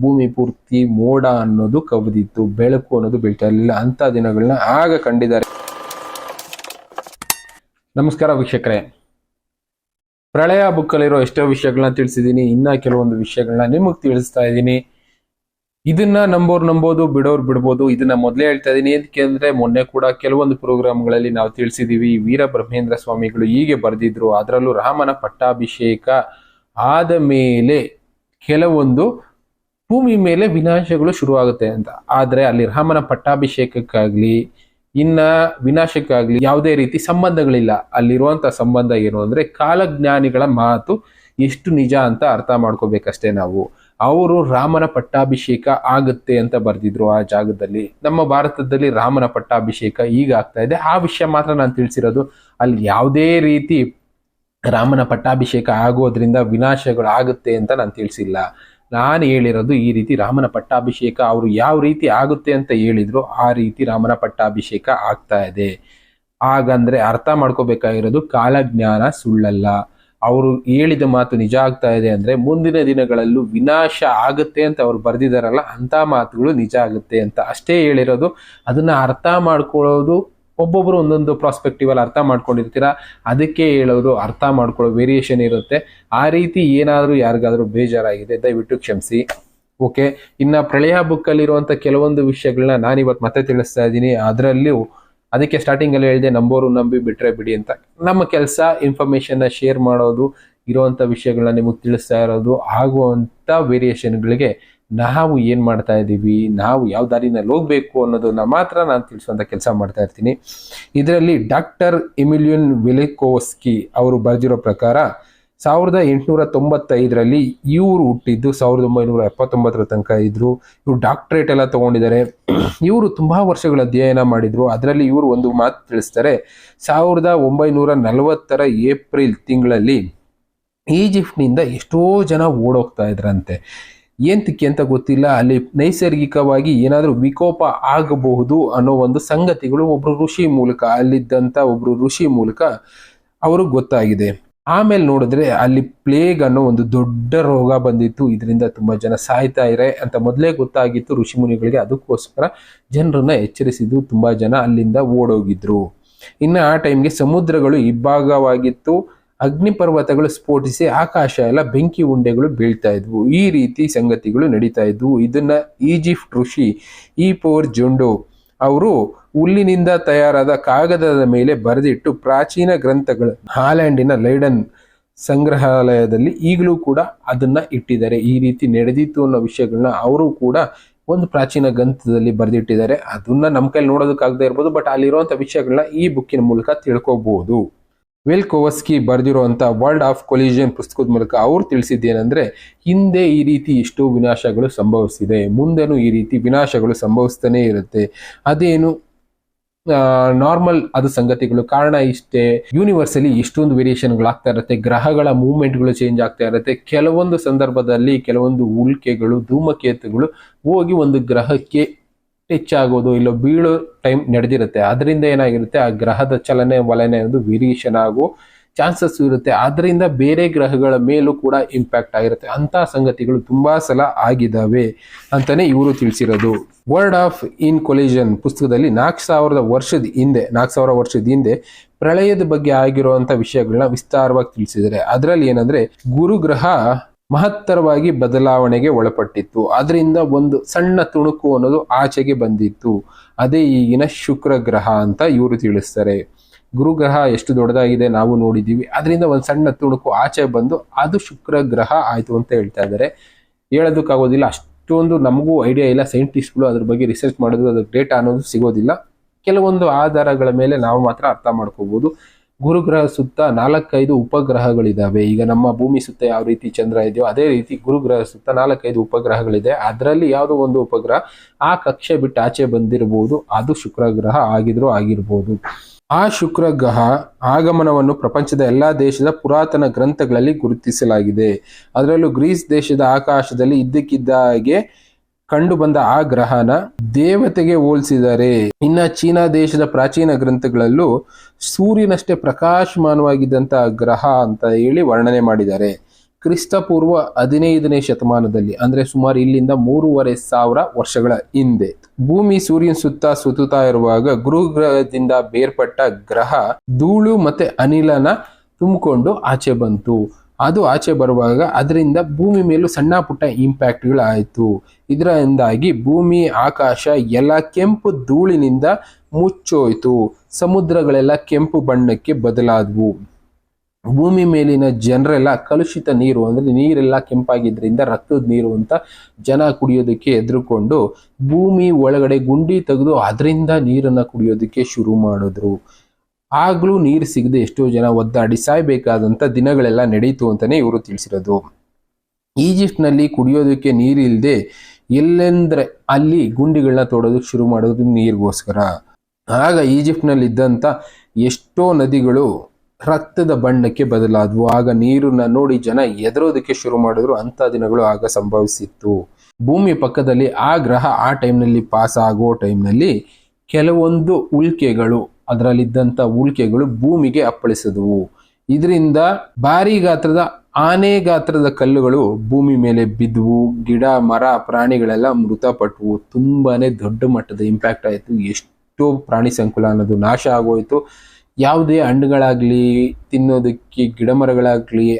ಭೂಮಿ ಪೂರ್ತಿ ಮೋಡ ಅನ್ನೋದು ಕವಿದಿತ್ತು ಬೆಳಕು ಅನ್ನೋದು ಬೀಳ್ತಾ ಇರಲಿಲ್ಲ. ಅಂತ ದಿನಗಳನ್ನ ಆಗ ಕಂಡಿದ್ದಾರೆ. ನಮಸ್ಕಾರ ವೀಕ್ಷಕರೇ. ಪ್ರಳಯ ಬುಕ್ಕಲ್ಲಿರೋ ಎಷ್ಟೋ ವಿಷಯಗಳನ್ನ ತಿಳಿಸಿದ್ದೀನಿ. ಇನ್ನ ಕೆಲವೊಂದು ವಿಷಯಗಳನ್ನ ನಿಮಗೆ ತಿಳಿಸ್ತಾ ಇದ್ದೀನಿ. ಇದನ್ನ ನಂಬೋರು ನಂಬೋದು, ಬಿಡೋರು ಬಿಡ್ಬೋದು, ಇದನ್ನ ಮೊದಲೇ ಹೇಳ್ತಾ ಇದ್ದೀನಿ. ಏನಕ್ಕೆ ಅಂದ್ರೆ ಮೊನ್ನೆ ಕೂಡ ಕೆಲವೊಂದು ಪ್ರೋಗ್ರಾಮ್ಗಳಲ್ಲಿ ನಾವು ತಿಳಿಸಿದೀವಿ. ವೀರಬ್ರಹ್ಮೇಂದ್ರ ಸ್ವಾಮಿಗಳು ಹೀಗೆ ಬರೆದಿದ್ರು. ಅದರಲ್ಲೂ ರಾಮನ ಪಟ್ಟಾಭಿಷೇಕ ಆದ ಮೇಲೆ ಕೆಲವೊಂದು ಭೂಮಿ ಮೇಲೆ ವಿನಾಶಗಳು ಶುರುವಾಗುತ್ತೆ ಅಂತ. ಆದ್ರೆ ಅಲ್ಲಿ ರಾಮನ ಪಟ್ಟಾಭಿಷೇಕಕ್ಕಾಗ್ಲಿ, ಇನ್ನ ವಿನಾಶಕ್ಕಾಗ್ಲಿ ಯಾವುದೇ ರೀತಿ ಸಂಬಂಧಗಳಿಲ್ಲ. ಅಲ್ಲಿರುವಂಥ ಸಂಬಂಧ ಏನು ಅಂದ್ರೆ ಕಾಲಜ್ಞಾನಿಗಳ ಮಾತು ಎಷ್ಟು ನಿಜ ಅಂತ ಅರ್ಥ ಮಾಡ್ಕೋಬೇಕಷ್ಟೇ ನಾವು. ಅವರು ರಾಮನ ಪಟ್ಟಾಭಿಷೇಕ ಆಗುತ್ತೆ ಅಂತ ಬರೆದಿದ್ರು ಆ ಜಾಗದಲ್ಲಿ. ನಮ್ಮ ಭಾರತದಲ್ಲಿ ರಾಮನ ಪಟ್ಟಾಭಿಷೇಕ ಈಗ ಆಗ್ತಾ ಇದೆ. ಆ ವಿಷಯ ಮಾತ್ರ ನಾನು ತಿಳಿಸಿರೋದು. ಅಲ್ಲಿ ಯಾವುದೇ ರೀತಿ ರಾಮನ ಪಟ್ಟಾಭಿಷೇಕ ಆಗೋದ್ರಿಂದ ವಿನಾಶಗಳು ಆಗುತ್ತೆ ಅಂತ ನಾನು ತಿಳಿಸಿಲ್ಲ. ನಾನು ಹೇಳಿರೋದು ಈ ರೀತಿ ರಾಮನ ಪಟ್ಟಾಭಿಷೇಕ ಅವರು ಯಾವ ರೀತಿ ಆಗುತ್ತೆ ಅಂತ ಹೇಳಿದ್ರು ಆ ರೀತಿ ರಾಮನ ಪಟ್ಟಾಭಿಷೇಕ ಆಗ್ತಾ ಇದೆ. ಹಾಗಂದ್ರೆ ಅರ್ಥ ಮಾಡ್ಕೋಬೇಕಾಗಿರೋದು ಕಾಲಜ್ಞಾನ ಸುಳ್ಳಲ್ಲ. ಅವರು ಹೇಳಿದ ಮಾತು ನಿಜ ಆಗ್ತಾ ಇದೆ ಅಂದ್ರೆ ಮುಂದಿನ ದಿನಗಳಲ್ಲೂ ವಿನಾಶ ಆಗುತ್ತೆ ಅಂತ ಅವ್ರು ಬರೆದಿದ್ದಾರಲ್ಲ ಅಂತ ಮಾತುಗಳು ನಿಜ ಆಗುತ್ತೆ ಅಂತ. ಅಷ್ಟೇ ಹೇಳಿರೋದು. ಅದನ್ನ ಅರ್ಥ ಮಾಡ್ಕೊಳ್ಳೋದು ಒಬ್ಬೊಬ್ರು ಒಂದೊಂದು ಪ್ರಾಸ್ಪೆಕ್ಟಿವ್ ಅಲ್ಲಿ ಅರ್ಥ ಮಾಡ್ಕೊಂಡಿರ್ತೀರಾ? ಅದಕ್ಕೆ ಹೇಳೋದು ಅರ್ಥ ಮಾಡ್ಕೊಳ್ಳೋ ವೇರಿಯೇಷನ್ ಇರುತ್ತೆ. ಆ ರೀತಿ ಏನಾದರೂ ಯಾರಿಗಾದರೂ ಬೇಜಾರಾಗಿದೆ, ದಯವಿಟ್ಟು ಕ್ಷಮಿಸಿ. ಓಕೆ ಇನ್ನ ಪ್ರಳಯ ಬುಕ್ ಅಲ್ಲಿರುವಂತ ಕೆಲವೊಂದು ವಿಷಯಗಳನ್ನ ನಾನು ಇವತ್ತು ಮತ್ತೆ ತಿಳಿಸ್ತಾ ಇದ್ದೀನಿ. ಅದರಲ್ಲೂ ಅದಕ್ಕೆ ಸ್ಟಾರ್ಟಿಂಗ್ ಅಲ್ಲಿ ಹೇಳಿದೆ, ನಂಬೋರು ನಂಬಿ ಬಿಟ್ರೆ ಬಿಡಿ ಅಂತ. ನಮ್ಮ ಕೆಲಸ ಇನ್ಫಾರ್ಮೇಷನ್ನ ಶೇರ್ ಮಾಡೋದು, ಇರುವಂತ ವಿಷಯಗಳನ್ನ ನಿಮಗೆ ತಿಳಿಸ್ತಾ ಇರೋದು ಆಗುವಂಥ ವೇರಿಯೇಷನ್ಗಳಿಗೆ ನಾವು ಏನು ಮಾಡ್ತಾ ಇದ್ದೀವಿ ನಾವು ಯಾವ ದಾರಿನಲ್ಲಿ ಹೋಗ್ಬೇಕು ಅನ್ನೋದನ್ನ ಮಾತ್ರ ನಾನು ತಿಳಿಸುವಂತ ಕೆಲಸ ಮಾಡ್ತಾ ಇರ್ತೀನಿ. ಇದರಲ್ಲಿ ಡಾಕ್ಟರ್ ಎಮಿಲಿಯನ್ ವಿಲೆಕೋಸ್ಕಿ ಅವರು ಬರೆದಿರೋ ಪ್ರಕಾರ ಸಾವಿರದ ಎಂಟುನೂರ ತೊಂಬತ್ತೈದರಲ್ಲಿ ಇವರು ಹುಟ್ಟಿದ್ದು ಸಾವಿರದ ಒಂಬೈನೂರ ಎಪ್ಪತ್ತೊಂಬತ್ತರ ತನಕ ಇದ್ದರು ಇವರು ಡಾಕ್ಟರೇಟ್ ಎಲ್ಲ ತಗೊಂಡಿದ್ದಾರೆ. ಇವರು ತುಂಬ ವರ್ಷಗಳ ಅಧ್ಯಯನ ಮಾಡಿದ್ರು. ಅದರಲ್ಲಿ ಇವರು ಒಂದು ಮಾತು ತಿಳಿಸ್ತಾರೆ, ಸಾವಿರದ ಒಂಬೈನೂರ ನಲವತ್ತರ ಏಪ್ರಿಲ್ ತಿಂಗಳಲ್ಲಿ ಈಜಿಪ್ಟ್ನಿಂದ ಎಷ್ಟೋ ಜನ ಓಡೋಗ್ತಾ ಇದ್ರಂತೆ. ಏಂತಕ್ಕೆ ಅಂತ ಗೊತ್ತಿಲ್ಲ. ಅಲ್ಲಿ ನೈಸರ್ಗಿಕವಾಗಿ ಏನಾದರೂ ವಿಕೋಪ ಆಗಬಹುದು ಅನ್ನೋ ಒಂದು ಸಂಗತಿಗಳು ಒಬ್ರು ಋಷಿ ಮೂಲಕ ಅಲ್ಲಿದ್ದಂಥ ಒಬ್ರು ಋಷಿ ಮೂಲಕ ಅವ್ರಿಗೆ ಗೊತ್ತಾಗಿದೆ. ಆಮೇಲೆ ನೋಡಿದ್ರೆ ಅಲ್ಲಿ ಪ್ಲೇಗ್ ಅನ್ನೋ ಒಂದು ದೊಡ್ಡ ರೋಗ ಬಂದಿತ್ತು. ಇದರಿಂದ ತುಂಬಾ ಜನ ಸಾಯ್ತಾ ಇರೆ ಅಂತ ಮೊದಲೇ ಗೊತ್ತಾಗಿತ್ತು ಋಷಿ ಮುನಿಗಳಿಗೆ. ಅದಕ್ಕೋಸ್ಕರ ಜನರನ್ನ ಎಚ್ಚರಿಸಿದ್ದು ತುಂಬಾ ಜನ ಅಲ್ಲಿಂದ ಓಡೋಗಿದ್ರು. ಇನ್ನು ಆ ಟೈಮ್ಗೆ ಸಮುದ್ರಗಳು ಇಬ್ಬಾಗವಾಗಿತ್ತು ಅಗ್ನಿ ಪರ್ವತಗಳು ಸ್ಫೋಟಿಸಿ ಆಕಾಶ ಎಲ್ಲ ಬೆಂಕಿ ಉಂಡೆಗಳು ಬೀಳ್ತಾ ಇದ್ವು. ಈ ರೀತಿ ಸಂಗತಿಗಳು ನಡೀತಾ ಇದ್ವು. ಇದನ್ನ ಈಜಿಪ್ಟ್ ಋಷಿ ಈ ಪೋರ್ ಜೊಂಡೋ ಅವರು ಹುಲ್ಲಿನಿಂದ ತಯಾರಾದ ಕಾಗದದ ಮೇಲೆ ಬರೆದಿಟ್ಟು ಪ್ರಾಚೀನ ಗ್ರಂಥಗಳು ಹಾಲೆಂಡಿನ ಲೈಡನ್ ಸಂಗ್ರಹಾಲಯದಲ್ಲಿ ಈಗಲೂ ಕೂಡ ಅದನ್ನ ಇಟ್ಟಿದ್ದಾರೆ. ಈ ರೀತಿ ನಡೆದಿತ್ತು ಅನ್ನೋ ವಿಷಯಗಳನ್ನ ಅವರು ಕೂಡ ಒಂದು ಪ್ರಾಚೀನ ಗ್ರಂಥದಲ್ಲಿ ಬರೆದಿಟ್ಟಿದ್ದಾರೆ. ಅದನ್ನ ನಮ್ಮ ಕೈಲಿ ನೋಡೋದಕ್ಕಾಗದೇ ಇರ್ಬೋದು, ಬಟ್ ಅಲ್ಲಿರುವಂಥ ವಿಷಯಗಳನ್ನ ಈ ಬುಕ್ಕಿನ ಮೂಲಕ ತಿಳ್ಕೊಬಹುದು ವೆಲ್ ಕೋವಸ್ಕಿ ಬರೆದಿರುವಂಥ ವರ್ಲ್ಡ್ ಆಫ್ ಕೊಲಿಷನ್ ಪುಸ್ತಕದ ಮೂಲಕ ಅವರು ತಿಳಿಸಿದ್ದೇನೆಂದರೆ, ಹಿಂದೆ ಈ ರೀತಿ ಇಷ್ಟು ವಿನಾಶಗಳು ಸಂಭವಿಸಿದೆ, ಮುಂದೆನೂ ಈ ರೀತಿ ವಿನಾಶಗಳು ಸಂಭವಿಸ್ತಾನೇ ಇರುತ್ತೆ. ಅದೇನು ನಾರ್ಮಲ್ ಅದು ಸಂಗತಿಗಳು, ಕಾರಣ ಇಷ್ಟೇ ಯೂನಿವರ್ಸಲ್ಲಿ ಇಷ್ಟೊಂದು ವೇರಿಯೇಷನ್ಗಳು ಆಗ್ತಾ ಇರುತ್ತೆ, ಗ್ರಹಗಳ ಮೂವ್ಮೆಂಟ್ಗಳು ಚೇಂಜ್ ಆಗ್ತಾ ಇರುತ್ತೆ, ಕೆಲವೊಂದು ಸಂದರ್ಭದಲ್ಲಿ ಕೆಲವೊಂದು ಉಲ್ಕೆಗಳು, ಧೂಮಕೇತುಗಳು ಹೋಗಿ ಒಂದು ಗ್ರಹಕ್ಕೆ ಟಚ್ ಆಗೋದು ಇಲ್ಲ ಬೀಳೋ ಟೈಮ್ ನಡೆದಿರುತ್ತೆ. ಅದರಿಂದ ಏನಾಗಿರುತ್ತೆ? ಆ ಗ್ರಹದ ಚಲನೆ, ವಲನೆ ಒಂದು ವೇರಿಯೇಷನ್ ಆಗೋ ಚಾನ್ಸಸ್ ಇರುತ್ತೆ. ಅದರಿಂದ ಬೇರೆ ಗ್ರಹಗಳ ಮೇಲೂ ಕೂಡ ಇಂಪ್ಯಾಕ್ಟ್ ಆಗಿರುತ್ತೆ. ಅಂಥ ಸಂಗತಿಗಳು ತುಂಬ ಸಲ ಆಗಿದ್ದಾವೆ ಅಂತಲೇ ಇವರು ತಿಳಿಸಿರೋದು. ವರ್ಡ್ ಆಫ್ ಇನ್ ಕೊಲಿಷನ್ ಪುಸ್ತಕದಲ್ಲಿ ನಾಲ್ಕು ಸಾವಿರದ ವರ್ಷದ ಹಿಂದೆ ನಾಲ್ಕು ಸಾವಿರ ವರ್ಷದ ಹಿಂದೆ ಪ್ರಳಯದ ಬಗ್ಗೆ ಆಗಿರುವಂಥ ವಿಷಯಗಳನ್ನ ವಿಸ್ತಾರವಾಗಿ ತಿಳಿಸಿದ್ದಾರೆ. ಅದರಲ್ಲಿ ಏನಂದರೆ ಗುರುಗ್ರಹ ಮಹತ್ತರವಾಗಿ ಬದಲಾವಣೆಗೆ ಒಳಪಟ್ಟಿತ್ತು. ಅದರಿಂದ ಒಂದು ಸಣ್ಣ ತುಣುಕು ಅನ್ನೋದು ಆಚೆಗೆ ಬಂದಿತ್ತು. ಅದೇ ಈಗಿನ ಶುಕ್ರ ಗ್ರಹ ಅಂತ ಇವರು ತಿಳಿಸ್ತಾರೆ. ಗುರುಗ್ರಹ ಎಷ್ಟು ದೊಡ್ಡದಾಗಿದೆ ನಾವು ನೋಡಿದ್ದೀವಿ ಅದರಿಂದ ಒಂದು ಸಣ್ಣ ತುಣುಕು ಆಚೆ ಬಂದು ಅದು ಶುಕ್ರ ಗ್ರಹ ಆಯಿತು ಅಂತ ಹೇಳ್ತಾ ಇದ್ದಾರೆ. ಹೇಳೋದಕ್ಕಾಗೋದಿಲ್ಲ. ಅಷ್ಟೊಂದು ನಮಗೂ ಐಡಿಯಾ ಇಲ್ಲ. ಸೈಂಟಿಸ್ಟ್ಗಳು ಅದ್ರ ಬಗ್ಗೆ ರಿಸರ್ಚ್ ಮಾಡೋದು ಅದಕ್ಕೆ ಡೇಟಾ ಅನ್ನೋದು ಸಿಗೋದಿಲ್ಲ. ಕೆಲವೊಂದು ಆಧಾರಗಳ ಮೇಲೆ ನಾವು ಮಾತ್ರ ಅರ್ಥ ಮಾಡ್ಕೋಬಹುದು ಗುರುಗ್ರಹ ಸುತ್ತ ನಾಲ್ಕೈದು ಉಪಗ್ರಹಗಳಿದ್ದಾವೆ ಈಗ ನಮ್ಮ ಭೂಮಿ ಸುತ್ತ ಯಾವ ರೀತಿ ಚಂದ್ರ ಇದೆಯೋ ಅದೇ ರೀತಿ ಗುರುಗ್ರಹ ಸುತ್ತ ನಾಲ್ಕೈದು ಉಪಗ್ರಹಗಳಿದೆ. ಅದರಲ್ಲಿ ಯಾವುದೋ ಒಂದು ಉಪಗ್ರಹ ಆ ಕಕ್ಷೆ ಬಿಟ್ಟು ಆಚೆ ಬಂದಿರಬಹುದು. ಅದು ಶುಕ್ರಗ್ರಹ ಆಗಿದ್ರೂ ಆಗಿರ್ಬೋದು. ಆ ಶುಕ್ರಗ್ರಹ ಆಗಮನವನ್ನು ಪ್ರಪಂಚದ ಎಲ್ಲಾ ದೇಶದ ಪುರಾತನ ಗ್ರಂಥಗಳಲ್ಲಿ ಗುರುತಿಸಲಾಗಿದೆ. ಅದರಲ್ಲೂ ಗ್ರೀಸ್ ದೇಶದ ಆಕಾಶದಲ್ಲಿ ಇದ್ದಕ್ಕಿದ್ದಾಗೆ ಕಂಡು ಬಂದ ಆ ಗ್ರಹನ ದೇವತೆಗೆ ಹೋಲಿಸಿದ್ದಾರೆ ಇನ್ನ ಚೀನಾ ದೇಶದ ಪ್ರಾಚೀನ ಗ್ರಂಥಗಳಲ್ಲೂ ಸೂರ್ಯನಷ್ಟೇ ಪ್ರಕಾಶಮಾನವಾಗಿದ್ದಂತ ಗ್ರಹ ಅಂತ ಹೇಳಿ ವರ್ಣನೆ ಮಾಡಿದ್ದಾರೆ. ಕ್ರಿಸ್ತಪೂರ್ವ ಹದಿನೈದನೇ ಶತಮಾನದಲ್ಲಿ, ಅಂದ್ರೆ ಸುಮಾರು ಇಲ್ಲಿಂದ ಮೂರುವರೆ ಸಾವಿರ ವರ್ಷಗಳ ಹಿಂದೆ. ಭೂಮಿ, ಸೂರ್ಯನ ಸುತ್ತ ಸುತ್ತುತ್ತಾ ಇರುವಾಗ ಗುರುಗ್ರಹದಿಂದ ಬೇರ್ಪಟ್ಟ ಗ್ರಹ ಧೂಳು ಮತ್ತೆ ಅನಿಲನ ತುಂಬಿಕೊಂಡು ಆಚೆ ಬಂತು. ಅದು ಆಚೆ ಬರುವಾಗ ಅದರಿಂದ ಭೂಮಿ ಮೇಲೂ ಸಣ್ಣ ಪುಟ್ಟ ಇಂಪ್ಯಾಕ್ಟ್ಗಳಾಯಿತು ಇದರಿಂದಾಗಿ ಭೂಮಿ, ಆಕಾಶ ಎಲ್ಲ ಕೆಂಪು ಧೂಳಿನಿಂದ ಮುಚ್ಚೋಯ್ತು. ಸಮುದ್ರಗಳೆಲ್ಲ ಕೆಂಪು ಬಣ್ಣಕ್ಕೆ ಬದಲಾದವು. ಭೂಮಿ ಮೇಲಿನ ಜನರೆಲ್ಲ ಕಲುಷಿತ ನೀರು, ಅಂದ್ರೆ ನೀರೆಲ್ಲ ಕೆಂಪಾಗಿದ್ದರಿಂದ ರಕ್ತದ ನೀರು ಅಂತ ಜನ ಕುಡಿಯೋದಕ್ಕೆ ಎದುರುಕೊಂಡು ಭೂಮಿ ಒಳಗಡೆ ಗುಂಡಿ ತೆಗೆದು ಅದರಿಂದ ನೀರನ್ನು ಕುಡಿಯೋದಕ್ಕೆ ಶುರು ಮಾಡಿದ್ರು. ಆಗ್ಲೂ ನೀರು ಸಿಗದೆ ಎಷ್ಟೋ ಜನ ಒದ್ದಾಡಿ ಸಾಯ್ಬೇಕಾದಂತ ದಿನಗಳೆಲ್ಲ ನಡೀತು ಅಂತಲೇ ಇವರು ತಿಳಿಸಿರೋದು. ಈಜಿಪ್ಟ್ನಲ್ಲಿ ಕುಡಿಯೋದಕ್ಕೆ ನೀರಿಲ್ಲದೆ ಎಲ್ಲೆಂದ್ರೆ ಅಲ್ಲಿ ಗುಂಡಿಗಳನ್ನ ತೋಡೋದಕ್ಕೆ ಶುರು ಮಾಡೋದು ನೀರಿಗೋಸ್ಕರ. ಆಗ ಈಜಿಪ್ಟ್ನಲ್ಲಿ ಇದ್ದಂತ ಎಷ್ಟೋ ನದಿಗಳು ರಕ್ತದ ಬಣ್ಣಕ್ಕೆ ಬದಲಾದವು. ಆಗ ನೀರನ್ನ ನೋಡಿ ಜನ ಎದರೋದಕ್ಕೆ ಶುರು ಮಾಡಿದ್ರು. ಅಂತ ದಿನಗಳು ಆಗ ಸಂಭವಿಸಿತ್ತು. ಭೂಮಿ ಪಕ್ಕದಲ್ಲಿ ಆ ಗ್ರಹ ಆ ಟೈಮ್ನಲ್ಲಿ ಪಾಸ್ ಆಗೋ ಟೈಮ್ನಲ್ಲಿ ಕೆಲವೊಂದು ಉಲ್ಕೆಗಳು ಅದರಲ್ಲಿದ್ದಂಥ ಉಲ್ಕೆಗಳು ಭೂಮಿಗೆ ಅಪ್ಪಳಿಸಿದವು. ಇದರಿಂದ ಭಾರಿ ಗಾತ್ರದ, ಆನೆ ಗಾತ್ರದ ಕಲ್ಲುಗಳು ಭೂಮಿ ಮೇಲೆ ಬಿದ್ದವು ಗಿಡ, ಮರ, ಪ್ರಾಣಿಗಳೆಲ್ಲ ಮೃತಪಟ್ಟವು ತುಂಬಾನೇ ದೊಡ್ಡ ಮಟ್ಟದ ಇಂಪ್ಯಾಕ್ಟ್ ಆಯಿತು. ಎಷ್ಟೋ ಪ್ರಾಣಿ ಸಂಕುಲ ಅನ್ನೋದು ನಾಶ ಆಗೋಯ್ತು. ಯಾವುದೇ ಹಣ್ಣುಗಳಾಗಲಿ, ತಿನ್ನೋದಕ್ಕೆ ಗಿಡ ಮರಗಳಾಗಲಿ,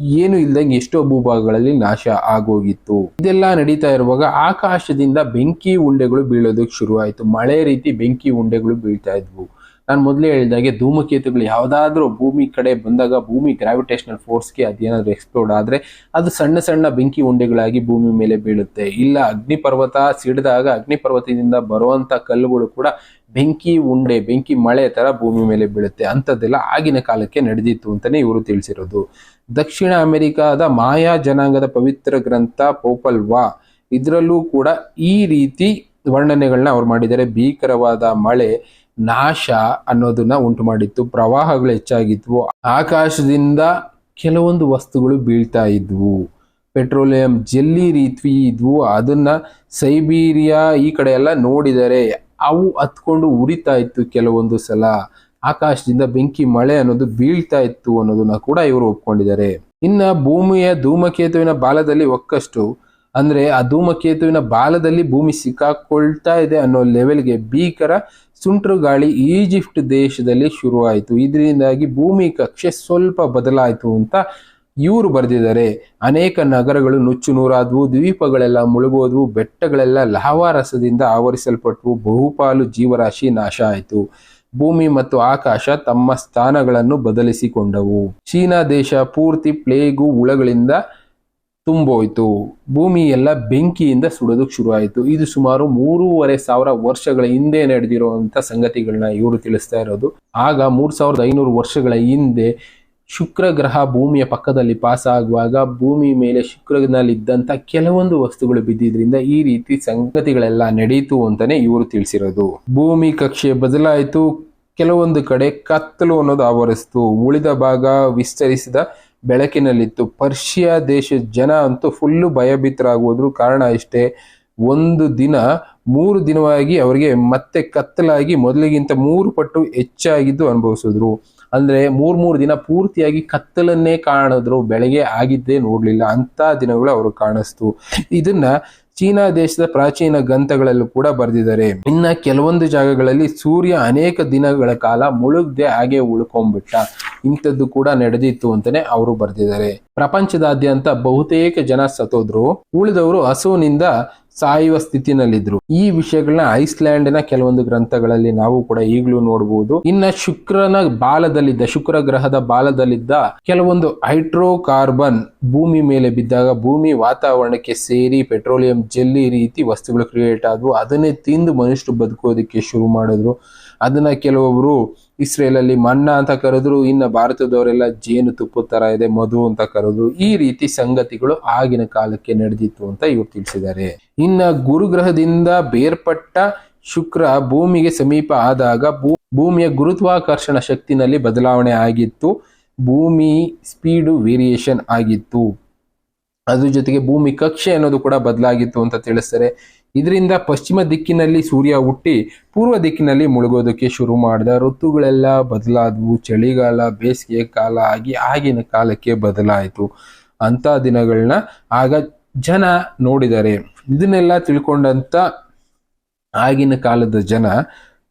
ಏನು ಇಲ್ದಂಗೆ ಎಷ್ಟೋ ಭೂಭಾಗಗಳಲ್ಲಿ ನಾಶ ಆಗೋಗಿತ್ತು. ಇದೆಲ್ಲ ನಡೀತಾ ಇರುವಾಗ ಆಕಾಶದಿಂದ ಬೆಂಕಿ ಉಂಡೆಗಳು ಬೀಳೋದಕ್ಕೆ ಶುರುವಾಯಿತು. ಮಳೆ ರೀತಿ ಬೆಂಕಿ ಉಂಡೆಗಳು ಬೀಳ್ತಾ ಇದ್ವು. ನಾನು ಮೊದಲೇ ಹೇಳಿದಾಗೆ ಧೂಮಕೇತುಗಳು ಯಾವುದಾದ್ರೂ ಭೂಮಿ ಕಡೆ ಬಂದಾಗ ಭೂಮಿ ಗ್ರಾವಿಟೇಷನಲ್ ಫೋರ್ಸ್ಗೆ ಅದೇನಾದರೂ ಎಕ್ಸ್ಪ್ಲೋಡ್ ಆದರೆ ಅದು ಸಣ್ಣ ಸಣ್ಣ ಬೆಂಕಿ ಉಂಡೆಗಳಾಗಿ ಭೂಮಿ ಮೇಲೆ ಬೀಳುತ್ತೆ. ಇಲ್ಲ ಅಗ್ನಿ ಪರ್ವತ ಸಿಡಿದಾಗ ಅಗ್ನಿ ಪರ್ವತದಿಂದ ಬರುವಂತ ಕಲ್ಲುಗಳು ಕೂಡ ಬೆಂಕಿ ಉಂಡೆ, ಬೆಂಕಿ ಮಳೆ ಥರ ಭೂಮಿ ಮೇಲೆ ಬೀಳುತ್ತೆ. ಅಂಥದ್ದೆಲ್ಲ ಆಗಿನ ಕಾಲಕ್ಕೆ ನಡೆದಿತ್ತು ಅಂತಲೇ ಇವರು ತಿಳಿಸಿರೋದು. ದಕ್ಷಿಣ ಅಮೆರಿಕಾದ ಮಾಯಾ ಜನಾಂಗದ ಪವಿತ್ರ ಗ್ರಂಥ ಪೋಪಲ್ವಾ ಇದರಲ್ಲೂ ಕೂಡ ಈ ರೀತಿ ವರ್ಣನೆಗಳನ್ನ ಅವ್ರು ಮಾಡಿದ್ದಾರೆ. ಭೀಕರವಾದ ಮಳೆ ನಾಶ ಅನ್ನೋದನ್ನ ಉಂಟು ಮಾಡಿತ್ತು, ಪ್ರವಾಹಗಳು ಹೆಚ್ಚಾಗಿದ್ವು. ಆಕಾಶದಿಂದ ಕೆಲವೊಂದು ವಸ್ತುಗಳು ಬೀಳ್ತಾ ಇದ್ವು. ಪೆಟ್ರೋಲಿಯಂ, ಜೆಲ್ಲಿ ರೀತಿ ಇದ್ವು. ಅದನ್ನ ಸೈಬೀರಿಯಾ ಈ ಕಡೆ ಎಲ್ಲ ನೋಡಿದರೆ ಅವು ಹತ್ಕೊಂಡು ಉರಿತಾ ಇತ್ತು ಕೆಲವೊಂದು ಸಲ. ಆಕಾಶದಿಂದ ಬೆಂಕಿ, ಮಳೆ ಅನ್ನೋದು ಬೀಳ್ತಾ ಇತ್ತು ಅನ್ನೋದನ್ನ ಕೂಡ ಇವರು ಒಪ್ಕೊಂಡಿದ್ದಾರೆ. ಇನ್ನ ಭೂಮಿಯ ಧೂಮಕೇತುವಿನ ಬಾಲದಲ್ಲಿ ಒಕ್ಕಷ್ಟು, ಅಂದ್ರೆ ಆ ಧೂಮಕೇತುವಿನ ಬಾಲದಲ್ಲಿ ಭೂಮಿ ಸಿಕ್ಕಾಕೊಳ್ತಾ ಇದೆ ಅನ್ನೋ ಲೆವೆಲ್ಗೆ ಭೀಕರ ಸುಂಟ್ರು ಗಾಳಿ ಈಜಿಪ್ಟ್ ದೇಶದಲ್ಲಿ ಶುರುವಾಯಿತು. ಇದರಿಂದಾಗಿ ಭೂಮಿ ಕಕ್ಷೆ ಸ್ವಲ್ಪ ಬದಲಾಯಿತು ಅಂತ ಇವರು ಬರೆದಿದ್ದಾರೆ. ಅನೇಕ ನಗರಗಳು ನುಚ್ಚು ನೂರಾದವು, ದ್ವೀಪಗಳೆಲ್ಲ ಮುಳುಗೋದ್ವು, ಬೆಟ್ಟಗಳೆಲ್ಲ ಲಾವಾರಸದಿಂದ ಆವರಿಸಲ್ಪಟ್ಟವು ಬಹುಪಾಲು ಜೀವರಾಶಿ ನಾಶ ಆಯಿತು. ಭೂಮಿ ಮತ್ತು ಆಕಾಶ ತಮ್ಮ ಸ್ಥಾನಗಳನ್ನು ಬದಲಿಸಿಕೊಂಡವು. ಚೀನಾ ದೇಶ ಪೂರ್ತಿ ಪ್ಲೇಗು ಹುಳಗಳಿಂದ ತುಂಬೋಯ್ತು. ಭೂಮಿ ಎಲ್ಲ ಬೆಂಕಿಯಿಂದ ಸುಡೋದಕ್ಕೆ ಶುರುವಾಯಿತು. ಇದು ಸುಮಾರು ಮೂರುವರೆ ಸಾವಿರ ವರ್ಷಗಳ ಹಿಂದೆ ನಡೆದಿರುವಂಥ ಸಂಗತಿಗಳನ್ನ ಇವರು ತಿಳಿಸ್ತಾ ಇರೋದು. ಆಗ ಮೂರು ಸಾವಿರದ ಐನೂರು ವರ್ಷಗಳ ಹಿಂದೆ ಶುಕ್ರ ಗ್ರಹ ಭೂಮಿಯ ಪಕ್ಕದಲ್ಲಿ ಪಾಸ್ ಆಗುವಾಗ ಭೂಮಿ ಮೇಲೆ ಶುಕ್ರನಲ್ಲಿದ್ದಂಥ ಕೆಲವೊಂದು ವಸ್ತುಗಳು ಬಿದ್ದಿದ್ರಿಂದ ಈ ರೀತಿ ಸಂಗತಿಗಳೆಲ್ಲ ನಡೆಯಿತು ಅಂತಲೇ ಇವರು ತಿಳಿಸಿರೋದು. ಭೂಮಿ ಕಕ್ಷೆ ಬದಲಾಯಿತು. ಕೆಲವೊಂದು ಕಡೆ ಕತ್ತಲು ಅನ್ನೋದು ಆವರಿಸ್ತು. ಉಳಿದ ಭಾಗ ವಿಸ್ತರಿಸಿದ ಬೆಳಕಿನಲ್ಲಿತ್ತು. ಪರ್ಷಿಯಾ ದೇಶದ ಜನ ಅಂತೂ ಫುಲ್ಲು ಭಯಭೀತರಾಗುವುದ್ರ ಕಾರಣ ಇಷ್ಟೇ. ಒಂದು ದಿನ, ಮೂರು ದಿನವಾಗಿ ಅವರಿಗೆ ಮತ್ತೆ ಕತ್ತಲಾಗಿ ಮೊದಲಿಗಿಂತ ಮೂರು ಪಟ್ಟು ಹೆಚ್ಚಾಗಿದ್ದು ಅನುಭವಿಸಿದ್ರು. ಅಂದ್ರೆ ಮೂರು ಮೂರು ದಿನ ಪೂರ್ತಿಯಾಗಿ ಕತ್ತಲನ್ನೇ ಕಾಣಿದ್ರು, ಬೆಳಗ್ಗೆ ಆಗಿದ್ದೇ ನೋಡಲಿಲ್ಲ ಅಂತ ದಿನಗಳು ಅವರು ಕಾಣಿಸ್ತು. ಇದನ್ನ ಚೀನಾ ದೇಶದ ಪ್ರಾಚೀನ ಗ್ರಂಥಗಳಲ್ಲೂ ಕೂಡ ಬರೆದಿದ್ದಾರೆ. ಇನ್ನ ಕೆಲವೊಂದು ಜಾಗಗಳಲ್ಲಿ ಸೂರ್ಯ ಅನೇಕ ದಿನಗಳ ಕಾಲ ಮುಳುಗದೆ ಹಾಗೆ ಉಳ್ಕೊಂಡ್ಬಿಟ್ಟ. ಇಂಥದ್ದು ಕೂಡ ನಡೆದಿತ್ತು ಅಂತಾನೆ ಅವರು ಬರೆದಿದ್ದಾರೆ. ಪ್ರಪಂಚದಾದ್ಯಂತ ಬಹುತೇಕ ಜನ ಸತೋದ್ರು ಉಳಿದವರು ಹಸುವಿನಿಂದ ಸಾಯುವ ಸ್ಥಿತಿನಲ್ಲಿದ್ರು. ಈ ವಿಷಯಗಳನ್ನ ಐಸ್ಲ್ಯಾಂಡ್ನ ಕೆಲವೊಂದು ಗ್ರಂಥಗಳಲ್ಲಿ ನಾವು ಕೂಡ ಈಗಲೂ ನೋಡಬಹುದು ಇನ್ನ ಶುಕ್ರನ ಬಾಲದಲ್ಲಿದ್ದ, ಶುಕ್ರ ಗ್ರಹದ ಬಾಲದಲ್ಲಿದ್ದ ಕೆಲವೊಂದು ಹೈಡ್ರೋಕಾರ್ಬನ್ ಭೂಮಿ ಮೇಲೆ ಬಿದ್ದಾಗ ಭೂಮಿ ವಾತಾವರಣಕ್ಕೆ ಸೇರಿ ಪೆಟ್ರೋಲಿಯಂ, ಜೆಲ್ಲಿ ರೀತಿ ವಸ್ತುಗಳು ಕ್ರಿಯೇಟ್ ಆದವು. ಅದನ್ನೇ ತಿಂದು ಮನುಷ್ಯರು ಬದುಕೋದಕ್ಕೆ ಶುರು ಮಾಡಿದ್ರು. ಅದನ್ನ ಕೆಲವೊಬ್ರು ಇಸ್ರೇಲ್ ಅಲ್ಲಿ ಮನ್ನಾ ಅಂತ ಕರೆದ್ರು, ಇನ್ನ ಭಾರತದವರೆಲ್ಲ ಜೇನು ತುಪ್ಪ ತರ ಇದೆ, ಮಧು ಅಂತ ಕರೆದ್ರು. ಈ ರೀತಿ ಸಂಗತಿಗಳು ಆಗಿನ ಕಾಲಕ್ಕೆ ನಡೆದಿತ್ತು ಅಂತ ಇವ್ರು ತಿಳಿಸಿದ್ದಾರೆ. ಇನ್ನ ಗುರುಗ್ರಹದಿಂದ ಬೇರ್ಪಟ್ಟ ಶುಕ್ರ ಭೂಮಿಗೆ ಸಮೀಪ ಆದಾಗ ಭೂಮಿಯ ಗುರುತ್ವಾಕರ್ಷಣ ಶಕ್ತಿನಲ್ಲಿ ಬದಲಾವಣೆ ಆಗಿತ್ತು. ಭೂಮಿ ಸ್ಪೀಡು ವೇರಿಯೇಷನ್ ಆಗಿತ್ತು. ಅದ್ರ ಜೊತೆಗೆ ಭೂಮಿ ಕಕ್ಷೆ ಅನ್ನೋದು ಕೂಡ ಬದಲಾಗಿತ್ತು ಅಂತ ತಿಳಿಸ್ತಾರೆ. ಇದರಿಂದ ಪಶ್ಚಿಮ ದಿಕ್ಕಿನಲ್ಲಿ ಸೂರ್ಯ ಹುಟ್ಟಿ ಪೂರ್ವ ದಿಕ್ಕಿನಲ್ಲಿ ಮುಳುಗೋದಕ್ಕೆ ಶುರು ಮಾಡಿದ ಋತುಗಳೆಲ್ಲ ಬದಲಾದವು. ಚಳಿಗಾಲ, ಬೇಸಿಗೆ ಕಾಲ ಆಗಿ ಆಗಿನ ಕಾಲಕ್ಕೆ ಬದಲಾಯಿತು. ಅಂತ ದಿನಗಳನ್ನ ಆಗ ಜನ ನೋಡಿದ್ದಾರೆ ಇದನ್ನೆಲ್ಲ ತಿಳ್ಕೊಂಡಂತ ಆಗಿನ ಕಾಲದ ಜನ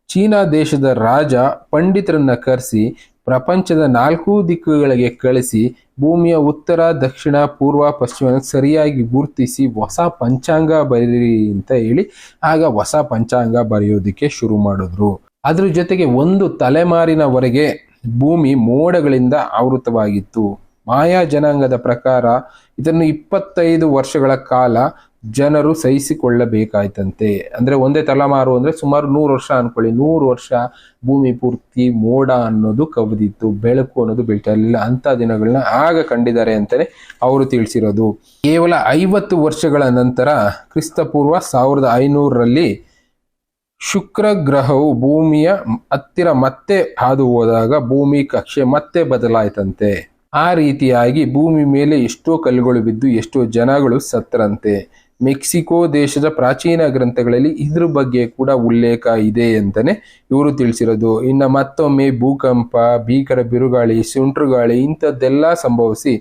ಚೀನಾ ದೇಶದ ರಾಜ ಪಂಡಿತರನ್ನ ಕರೆಸಿ, ಪ್ರಪಂಚದ ನಾಲ್ಕು ದಿಕ್ಕುಗಳಿಗೆ ಕಳಿಸಿ ಭೂಮಿಯ ಉತ್ತರ, ದಕ್ಷಿಣ, ಪೂರ್ವ ಪಶ್ಚಿಮ ಸರಿಯಾಗಿ ಗುರುತಿಸಿ ಹೊಸ ಪಂಚಾಂಗ ಬರೀರಿ ಅಂತ ಹೇಳಿ ಆಗ ಹೊಸ ಪಂಚಾಂಗ ಬರೆಯೋದಕ್ಕೆ ಶುರು ಮಾಡಿದ್ರು. ಅದ್ರ ಜೊತೆಗೆ ಒಂದು ತಲೆಮಾರಿನವರೆಗೆ ಭೂಮಿ ಮೋಡಗಳಿಂದ ಆವೃತವಾಗಿತ್ತು. ಮಾಯಾ ಜನಾಂಗದ ಪ್ರಕಾರ ಇದನ್ನು ಇಪ್ಪತ್ತೈದು ವರ್ಷಗಳ ಕಾಲ ಜನರು ಸಹಿಸಿಕೊಳ್ಳಬೇಕಾಯ್ತಂತೆ. ಅಂದ್ರೆ ಒಂದೇ ತಲೆಮಾರು ಅಂದ್ರೆ ಸುಮಾರು ನೂರು ವರ್ಷ ಅನ್ಕೊಳ್ಳಿ. ನೂರು ವರ್ಷ ಭೂಮಿ ಪೂರ್ತಿ ಮೋಡ ಅನ್ನೋದು ಕವಿದಿತ್ತು, ಬೆಳಕು ಅನ್ನೋದು ಬೀಳ್ತಾ ಇರಲಿಲ್ಲ ಅಂತ ದಿನಗಳನ್ನ ಆಗ ಕಂಡಿದ್ದಾರೆ ಅಂತಲೇ ಅವರು ತಿಳಿಸಿರೋದು. ಕೇವಲ ಐವತ್ತು ವರ್ಷಗಳ ನಂತರ ಕ್ರಿಸ್ತಪೂರ್ವ ಸಾವಿರದ ಐನೂರರಲ್ಲಿ ಶುಕ್ರ ಗ್ರಹವು ಭೂಮಿಯ ಹತ್ತಿರ ಮತ್ತೆ ಹಾದು ಹೋದಾಗ ಭೂಮಿ ಕಕ್ಷೆ ಮತ್ತೆ ಬದಲಾಯ್ತಂತೆ. ಆ ರೀತಿಯಾಗಿ ಭೂಮಿ ಮೇಲೆ ಎಷ್ಟೋ ಕಲ್ಲುಗಳು ಬಿದ್ದು ಎಷ್ಟೋ ಜನಗಳು ಸತ್ತರಂತೆ. ಮೆಕ್ಸಿಕೋ ದೇಶದ ಪ್ರಾಚೀನ ಗ್ರಂಥಗಳಲ್ಲಿ ಇದ್ರ ಬಗ್ಗೆ ಕೂಡ ಉಲ್ಲೇಖ ಇದೆ ಅಂತಾನೆ ಇವರು ತಿಳಿಸಿರೋದು. ಇನ್ನು ಮತ್ತೊಮ್ಮೆ ಭೂಕಂಪ, ಭೀಕರ ಬಿರುಗಾಳಿ ಸುಂಟ್ರುಗಾಳಿ ಇಂಥದ್ದೆಲ್ಲ ಸಂಭವಿಸಿ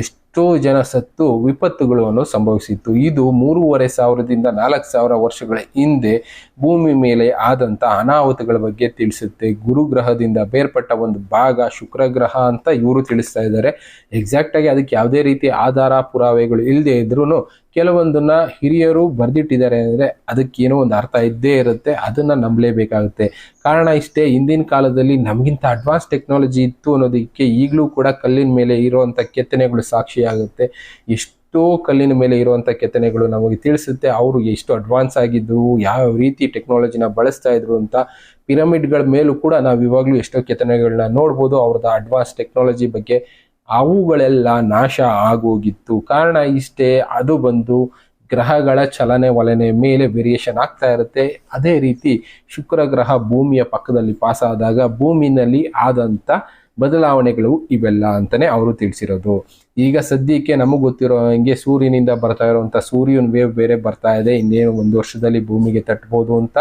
ಎಷ್ಟೋ ಜನ ಸತ್ತು ವಿಪತ್ತುಗಳು ಅನ್ನೋ ಸಂಭವಿಸಿತ್ತು. ಇದು ಮೂರುವರೆ ಸಾವಿರದಿಂದ ನಾಲ್ಕು ಸಾವಿರ ವರ್ಷಗಳ ಹಿಂದೆ ಭೂಮಿ ಮೇಲೆ ಆದಂತ ಅನಾಹುತಗಳ ಬಗ್ಗೆ ತಿಳಿಸುತ್ತೆ. ಗುರುಗ್ರಹದಿಂದ ಬೇರ್ಪಟ್ಟ ಒಂದು ಭಾಗ ಶುಕ್ರ ಗ್ರಹ ಅಂತ ಇವರು ತಿಳಿಸ್ತಾ ಇದ್ದಾರೆ. ಎಕ್ಸಾಕ್ಟ್ ಆಗಿ ಅದಕ್ಕೆ ಯಾವುದೇ ರೀತಿ ಆಧಾರ, ಪುರಾವೆಗಳು ಇಲ್ಲದೆ ಇದ್ರೂ ಕೆಲವೊಂದನ್ನ ಹಿರಿಯರು ಬರೆದಿಟ್ಟಿದ್ದಾರೆ ಅಂದರೆ ಅದಕ್ಕೇನೋ ಒಂದು ಅರ್ಥ ಇದ್ದೇ ಇರುತ್ತೆ, ಅದನ್ನು ನಂಬಲೇಬೇಕಾಗುತ್ತೆ. ಕಾರಣ ಇಷ್ಟೇ, ಹಿಂದಿನ ಕಾಲದಲ್ಲಿ ನಮಗಿಂತ ಅಡ್ವಾನ್ಸ್ ಟೆಕ್ನಾಲಜಿ ಇತ್ತು ಅನ್ನೋದಕ್ಕೆ ಈಗಲೂ ಕೂಡ ಕಲ್ಲಿನ ಮೇಲೆ ಇರುವಂಥ ಕೆತ್ತನೆಗಳು ಸಾಕ್ಷಿಯಾಗುತ್ತೆ. ಎಷ್ಟೋ ಕಲ್ಲಿನ ಮೇಲೆ ಇರುವಂಥ ಕೆತ್ತನೆಗಳು ನಮಗೆ ತಿಳಿಸುತ್ತೆ, ಅವರು ಎಷ್ಟು ಅಡ್ವಾನ್ಸ್ ಆಗಿದ್ದರು ಯಾವ ರೀತಿ ಟೆಕ್ನಾಲಜಿನ ಬಳಸ್ತಾ ಇದ್ರು ಅಂತ. ಪಿರಮಿಡ್ಗಳ ಮೇಲೂ ಕೂಡ ನಾವು ಇವಾಗಲೂ ಎಷ್ಟೋ ಕೆತ್ತನೆಗಳನ್ನ ನೋಡ್ಬೋದು, ಅವ್ರದ್ದು ಅಡ್ವಾನ್ಸ್ ಟೆಕ್ನಾಲಜಿ ಬಗ್ಗೆ. ಅವುಗಳೆಲ್ಲ ನಾಶ ಆಗೋಗಿತ್ತು. ಕಾರಣ ಇಷ್ಟೇ, ಅದು ಬಂದು ಗ್ರಹಗಳ ಚಲನೆ ವಲನೆ ಮೇಲೆ ವೇರಿಯೇಷನ್ ಆಗ್ತಾ ಇರುತ್ತೆ. ಅದೇ ರೀತಿ ಶುಕ್ರ ಗ್ರಹ ಭೂಮಿಯ ಪಕ್ಕದಲ್ಲಿ ಪಾಸ್ ಆದಾಗ ಭೂಮಿನಲ್ಲಿ ಆದಂಥ ಬದಲಾವಣೆಗಳು ಇವೆಲ್ಲ ಅಂತಲೇ ಅವರು ತಿಳಿಸಿರೋದು. ಈಗ ಸದ್ಯಕ್ಕೆ ನಮಗೆ ಗೊತ್ತಿರೋ ಹಂಗೆ ಸೂರ್ಯನಿಂದ ಬರ್ತಾ ಇರುವಂತ ಸೂರ್ಯನ ವೇವ್ ಬೇರೆ ಬರ್ತಾ ಇದೆ. ಇನ್ನೇನು ಒಂದು ವರ್ಷದಲ್ಲಿ ಭೂಮಿಗೆ ತಟ್ಟಬಹುದು ಅಂತ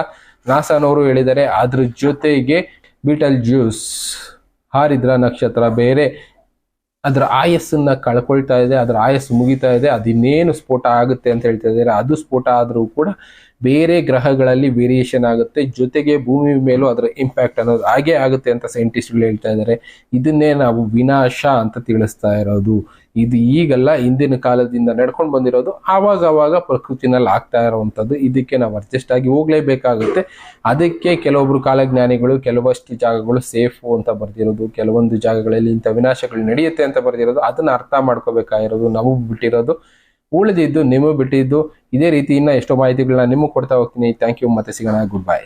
ನಾಸಾನವರು ಹೇಳಿದರೆ, ಅದ್ರ ಜೊತೆಗೆ ಬಿಟಲ್ ಜ್ಯೂಸ್ ಹಾರಿದ್ರ ನಕ್ಷತ್ರ ಬೇರೆ ಅದರ ಆಯಸ್ಸನ್ನ ಕಳ್ಕೊಳ್ತಾ ಇದೆ, ಅದರ ಆಯಸ್ಸು ಮುಗಿತಾ ಇದೆ, ಅದಿನ್ನೇನು ಸ್ಫೋಟ ಆಗುತ್ತೆ ಅಂತ ಹೇಳ್ತಾ ಇದ್ದಾರೆ. ಅದು ಸ್ಫೋಟ ಆದರೂ ಕೂಡ ಬೇರೆ ಗ್ರಹಗಳಲ್ಲಿ ವೇರಿಯೇಷನ್ ಆಗುತ್ತೆ. ಜೊತೆಗೆ ಭೂಮಿ ಮೇಲೂ ಅದರ ಇಂಪ್ಯಾಕ್ಟ್ ಅನ್ನೋದು ಹಾಗೆ ಆಗುತ್ತೆ ಅಂತ ಸೈಂಟಿಸ್ಟ್ಗಳು ಹೇಳ್ತಾ ಇದ್ದಾರೆ. ಇದನ್ನೇ ನಾವು ವಿನಾಶ ಅಂತ ತಿಳಿಸ್ತಾ ಇರೋದು. ಇದು ಈಗಲ್ಲ, ಹಿಂದಿನ ಕಾಲದಿಂದ ನಡ್ಕೊಂಡು ಬಂದಿರೋದು. ಆವಾಗ ಆವಾಗ ಪ್ರಕೃತಿನಲ್ಲಿ ಆಗ್ತಾ ಇರುವಂಥದ್ದು. ಇದಕ್ಕೆ ನಾವು ಅಡ್ಜಸ್ಟ್ ಆಗಿ ಹೋಗ್ಲೇಬೇಕಾಗುತ್ತೆ. ಅದಕ್ಕೆ ಕೆಲವೊಬ್ರು ಕಾಲಜ್ಞಾನಿಗಳು, ಕೆಲವಷ್ಟು ಜಾಗಗಳು ಸೇಫು ಅಂತ ಬರ್ದಿರೋದು, ಕೆಲವೊಂದು ಜಾಗಗಳಲ್ಲಿ ಇಂಥ ವಿನಾಶಗಳು ನಡೆಯುತ್ತೆ ಅಂತ ಬರ್ದಿರೋದು. ಅದನ್ನ ಅರ್ಥ ಮಾಡ್ಕೋಬೇಕಾಗಿರೋದು. ನಾವು ಬಿಟ್ಟಿರೋದು ಉಳಿದಿದ್ದು ನಿಮಗೆ ಬಿಟ್ಟಿದ್ದು, ಇದೇ ರೀತಿ ಇನ್ನೂ ಎಷ್ಟೋ ಮಾಹಿತಿಗಳನ್ನ ನಿಮಗೆ ಕೊಡ್ತಾ ಹೋಗ್ತೀನಿ. ಥ್ಯಾಂಕ್ ಯು ಮತ್ತೆ ಸಿಗೋಣ. Good bye